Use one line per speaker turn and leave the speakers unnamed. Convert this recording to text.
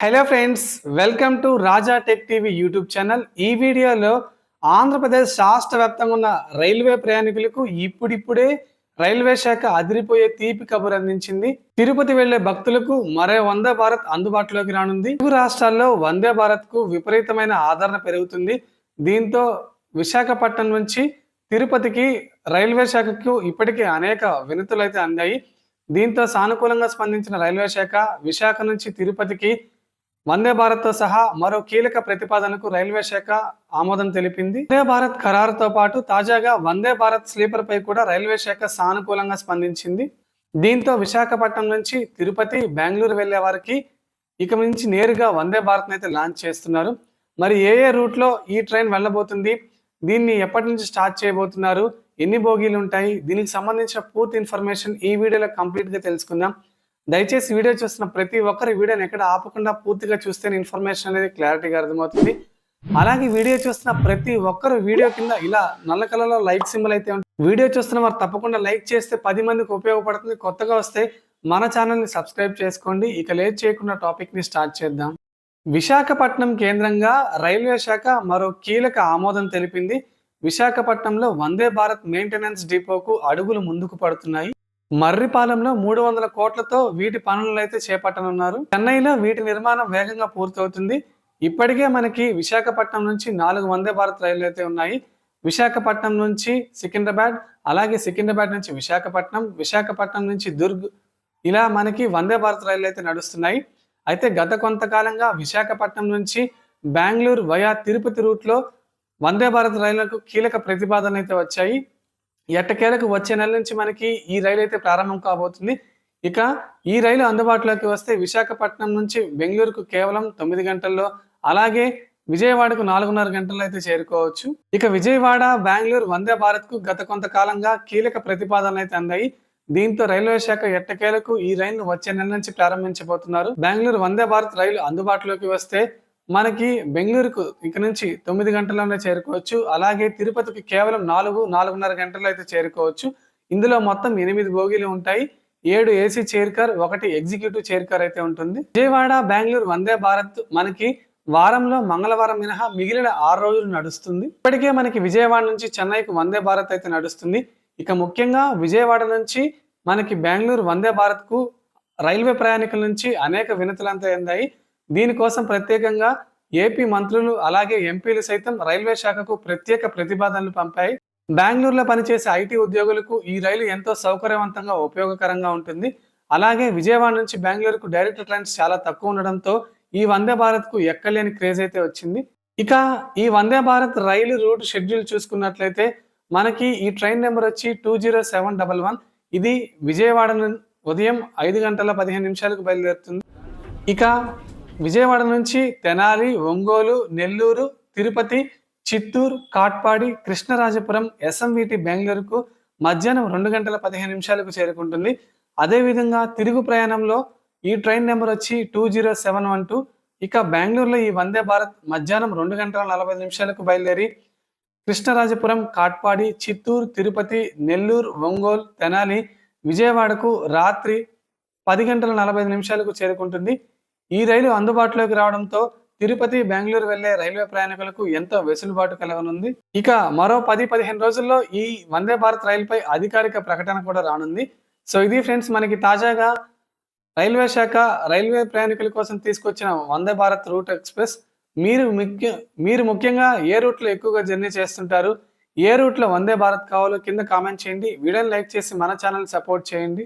Hello friends welcome to Raja tech TV YouTube channel ఈ వీడియోలో ఆంధ్రప్రదేశ్ రాష్ట్ర వ్యాప్తంగా ఉన్న రైల్వే ప్రయాణికులకు ఇప్పుడిప్పుడే రైల్వే శాఖ అదిరిపోయే తీపి కబురు అందించింది. తిరుపతి వెళ్ళే భక్తులకు మరో వందే భారత్ అందుబాటులోకి రానుంది. తెలుగు రాష్ట్రాల్లో వందే భారత్కు విపరీతమైన ఆదరణ పెరుగుతుంది. దీంతో విశాఖపట్నం నుంచి తిరుపతికి రైల్వే శాఖకు ఇప్పటికే అనేక వినతులు అయితే అందాయి. దీంతో సానుకూలంగా స్పందించిన రైల్వే శాఖ విశాఖ నుంచి తిరుపతికి వందే భారత్తో సహా మరో కీలక ప్రతిపాదనకు రైల్వే శాఖ ఆమోదం తెలిపింది. వందే భారత్ ఖరారుతో పాటు తాజాగా వందే భారత్ స్లీపర్ పై కూడా రైల్వే శాఖ సానుకూలంగా స్పందించింది. దీంతో విశాఖపట్నం నుంచి తిరుపతి బెంగళూరు వెళ్ళే వారికి ఇక నుంచి నేరుగా వందే భారత్ అయితే లాంచ్ చేస్తున్నారు. మరి ఏ ఏ రూట్లో ఈ ట్రైన్ వెళ్ళబోతుంది? దీన్ని ఎప్పటి నుంచి స్టార్ట్ చేయబోతున్నారు? ఎన్ని బోగీలు ఉంటాయి? దీనికి సంబంధించిన పూర్తి ఇన్ఫర్మేషన్ ఈ వీడియోలో కంప్లీట్గా తెలుసుకుందాం. దయచేసి వీడియో చూస్తున్న ప్రతి ఒక్కరు వీడియోని ఎక్కడ ఆపకుండా పూర్తిగా చూస్తే ఇన్ఫర్మేషన్ అనేది క్లారిటీగా అర్థమవుతుంది. అలాగే వీడియో చూస్తున్న ప్రతి ఒక్కరు వీడియో కింద ఇలా నల్ల కలర్లో లైక్ సింబల్ అయితే ఉంటుంది వీడియో చూస్తున్న వారు తప్పకుండా లైక్ చేస్తే పది మందికి ఉపయోగపడుతుంది. కొత్తగా వస్తే మన ఛానల్ని సబ్స్క్రైబ్ చేసుకోండి. ఇక లేట్ చేయకుండా టాపిక్ని స్టార్ట్ చేద్దాం. విశాఖపట్నం కేంద్రంగా రైల్వే శాఖ మరో కీలక ఆమోదం తెలిపింది. విశాఖపట్నంలో వందే భారత్ మెయింటెనెన్స్ డిపోకు అడుగులు ముందుకు పడుతున్నాయి. మర్రిపాలెంలో మూడు వందల కోట్లతో వీటి పనులను అయితే చేపట్టనున్నారు. చెన్నైలో వీటి నిర్మాణం వేగంగా పూర్తవుతుంది. ఇప్పటికే మనకి విశాఖపట్నం నుంచి నాలుగు వందే భారత్ రైళ్ళు అయితే ఉన్నాయి. విశాఖపట్నం నుంచి సికింద్రాబాద్ అలాగే సికింద్రాబాద్ నుంచి విశాఖపట్నం విశాఖపట్నం నుంచి దుర్గ్ ఇలా మనకి వందే భారత్ రైళ్ళు అయితే నడుస్తున్నాయి. అయితే గత కొంతకాలంగా విశాఖపట్నం నుంచి బెంగళూరు వయా తిరుపతి రూట్లో వందే భారత్ రైళ్ళకు కీలక ప్రతిపాదనలు అయితే వచ్చాయి. ఎట్టకేలకు వచ్చే నెల నుంచి మనకి ఈ రైలు అయితే ప్రారంభం కాబోతుంది. ఇక ఈ రైలు అందుబాటులోకి వస్తే విశాఖపట్నం నుంచి బెంగళూరుకు కేవలం తొమ్మిది గంటల్లో అలాగే విజయవాడకు నాలుగున్నర గంటల్లో అయితే చేరుకోవచ్చు. ఇక విజయవాడ బెంగళూరు వందే భారత్కు గత కొంతకాలంగా కీలక ప్రతిపాదనలు అయితే అందాయి. దీంతో రైల్వే శాఖ ఎట్టకేలకు ఈ రైలు వచ్చే నెల నుంచి ప్రారంభించబోతున్నారు. బెంగళూరు వందే భారత్ రైలు అందుబాటులోకి వస్తే మనకి బెంగళూరుకు ఇక నుంచి తొమ్మిది గంటల్లోనే చేరుకోవచ్చు. అలాగే తిరుపతికి కేవలం నాలుగు నాలుగున్నర గంటల్లో అయితే చేరుకోవచ్చు. ఇందులో మొత్తం ఎనిమిది బోగీలు ఉంటాయి. ఏడు ఏసీ చైర్ కార్ ఒకటి ఎగ్జిక్యూటివ్ చైర్ కార్ అయితే ఉంటుంది. విజయవాడ బెంగళూరు వందే భారత్ మనకి వారంలో మంగళవారం మినహా మిగిలిన ఆరు రోజులు నడుస్తుంది. ఇప్పటికే మనకి విజయవాడ నుంచి చెన్నైకి వందే భారత్ అయితే నడుస్తుంది. ఇక ముఖ్యంగా విజయవాడ నుంచి మనకి బెంగళూరు వందే భారత్కు రైల్వే ప్రయాణికుల నుంచి అనేక వినతులు అంతా అందాయి దీనికోసం ప్రత్యేకంగా ఏపీ మంత్రులు అలాగే ఎంపీలు సైతం రైల్వే శాఖకు ప్రత్యేక ప్రతిపాదనలు పంపాయి. బెంగళూరులో పనిచేసే ఐటీ ఉద్యోగులకు ఈ రైలు ఎంతో సౌకర్యవంతంగా ఉపయోగకరంగా ఉంటుంది. అలాగే విజయవాడ నుంచి బెంగళూరుకు డైరెక్ట్ ట్రైన్స్ చాలా తక్కువ ఉండడంతో ఈ వందే భారత్కు ఎక్కలేని క్రేజ్ అయితే వచ్చింది. ఇక ఈ వందే భారత్ రైలు రూట్ షెడ్యూల్ చూసుకున్నట్లయితే మనకి ఈ ట్రైన్ నెంబర్ వచ్చి two zero seven double one. ఇది విజయవాడ ఉదయం ఐదు గంటల పదిహేను నిమిషాలకు బయలుదేరుతుంది. ఇక విజయవాడ నుంచి తెనాలి ఒంగోలు నెల్లూరు తిరుపతి చిత్తూరు కాట్పాడి కృష్ణరాజపురం ఎస్ఎంవిటి బెంగళూరుకు మధ్యాహ్నం రెండు గంటల పదిహేను నిమిషాలకు చేరుకుంటుంది. అదేవిధంగా తిరుగు ప్రయాణంలో ఈ ట్రైన్ నెంబర్ వచ్చి two zero seven one two. ఇక బెంగళూరులో ఈ వందే భారత్ మధ్యాహ్నం రెండు గంటల నలభై నిమిషాలకు బయలుదేరి కృష్ణరాజపురం కాట్పాడి చిత్తూరు తిరుపతి నెల్లూరు ఒంగోలు తెనాలి విజయవాడకు రాత్రి పది గంటల నలభై నిమిషాలకు చేరుకుంటుంది. ఈ రైలు అందుబాటులోకి రావడంతో తిరుపతి బెంగళూరు వెళ్ళే రైల్వే ప్రయాణికులకు ఎంతో వెసులుబాటు కలగనుంది. ఇక మరో పది పదిహేను రోజుల్లో ఈ వందే భారత్ రైలుపై అధికారిక ప్రకటన కూడా రానుంది. సో ఇది ఫ్రెండ్స్ మనకి తాజాగా రైల్వే శాఖ రైల్వే ప్రయాణికుల కోసం తీసుకొచ్చిన వందే భారత్ రూట్ ఎక్స్ప్రెస్. మీరు ముఖ్య మీరు ముఖ్యంగా ఏ రూట్లో ఎక్కువగా జర్నీ చేస్తుంటారు? ఏ రూట్లో వందే భారత్ కావాలో కింద కామెంట్ చేయండి. వీడియోని లైక్ చేసి మన ఛానల్ సపోర్ట్ చేయండి.